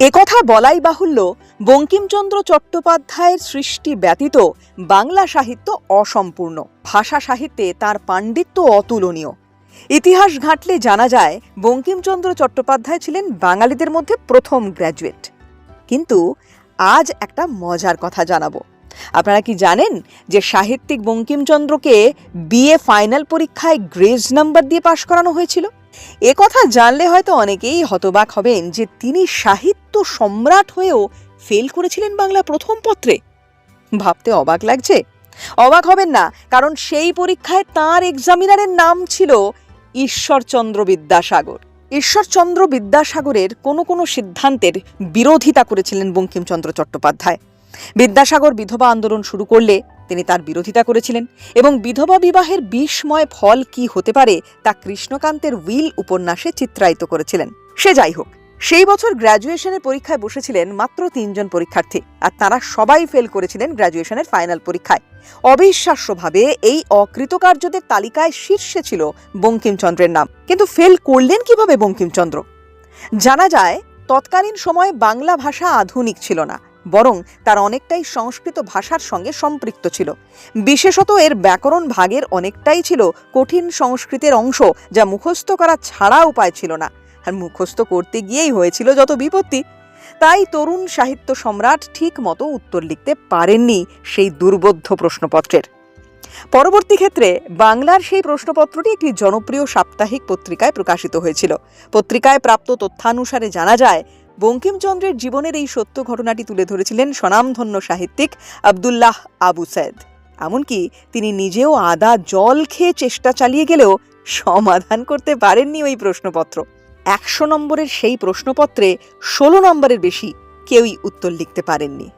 একথা বলাই বাহুল্য বঙ্কিমচন্দ্র চট্টোপাধ্যায়ের সৃষ্টি ব্যতীত বাংলা সাহিত্য অসম্পূর্ণ। ভাষা সাহিত্যে তার পাণ্ডিত্য অতুলনীয়। ইতিহাস ঘাঁটলে জানা যায়, বঙ্কিমচন্দ্র চট্টোপাধ্যায় ছিলেন বাঙালিদের মধ্যে প্রথম গ্র্যাজুয়েট। কিন্তু আজ একটা মজার কথা জানাব। আপনারা কি জানেন যে সাহিত্যিক বঙ্কিমচন্দ্রকে বিএ ফাইনাল পরীক্ষায় গ্রেজ নাম্বার দিয়ে পাশ করানো হয়েছিল? এ কথা জানলে হয়তো অনেকেই হতবাক হবেন যে তিনি সাহিত্য সম্রাট হয়েও ফেল করেছিলেন বাংলা প্রথম পত্রে। ভাবতে অবাক লাগছে। অবাক হবেন না, কারণ সেই পরীক্ষায় তার এক্সামিনারের নাম ছিল ঈশ্বরচন্দ্র বিদ্যাসাগর। ঈশ্বরচন্দ্র বিদ্যাসাগরের কোনো কোনো সিদ্ধান্তের বিরোধিতা করেছিলেন বঙ্কিমচন্দ্র চট্টোপাধ্যায়। বিদ্যাসাগর বিধবা আন্দোলন শুরু করলে তিনি তার বিরোধিতা করেছিলেন এবং বিধবা বিবাহের বিষময় ফল কি হতে পারে তা কৃষ্ণকান্তের উইল উপন্যাসে চিত্রায়িত করেছিলেন। সে যাই হোক, সেই বছর গ্র্যাজুয়েশনের পরীক্ষায় বসেছিলেন মাত্র তিনজন পরীক্ষার্থী আর তারা সবাই ফেল করেছিলেন গ্র্যাজুয়েশনের ফাইনাল পরীক্ষায়। অবিশ্বাস্যভাবে এই অকৃতকার্যদের তালিকায় শীর্ষে ছিল বঙ্কিমচন্দ্রের নাম। কিন্তু ফেল করলেন কীভাবে বঙ্কিমচন্দ্র? জানা যায়, তৎকালীন সময়ে বাংলা ভাষা আধুনিক ছিল না। বরং তার অনেকটাই সংস্কৃত ভাষার সঙ্গে সম্পৃক্ত ছিল। বিশেষত এর ব্যাকরণ ভাগের অনেকটাই ছিল কঠিন সংস্কৃতের অংশ যা মুখস্থ করা ছাড়া উপায় ছিল না। আর মুখস্থ করতে গিয়েই হয়েছিল যত বিপত্তি। তাই তরুণ সাহিত্য সম্রাট ঠিক মতো উত্তর লিখতে পারেননি সেই দুর্বোধ্য প্রশ্নপত্রের। পরবর্তী ক্ষেত্রে বাংলার সেই প্রশ্নপত্রটি একটি জনপ্রিয় সাপ্তাহিক পত্রিকায় প্রকাশিত হয়েছিল। পত্রিকায় প্রাপ্ত তথ্যানুসারে জানা যায় বঙ্কিমচন্দ্রের জীবনের এই সত্য ঘটনাটি তুলে ধরেছিলেন স্বনামধন্য সাহিত্যিক আবদুল্লাহ আবু সৈদ এমনকি তিনি নিজেও আদা জল খেয়ে চেষ্টা চালিয়ে গেলেও সমাধান করতে পারেননি ওই প্রশ্নপত্র। একশো নম্বরের সেই প্রশ্নপত্রে ষোলো নম্বরের বেশি কেউই উত্তর লিখতে পারেননি।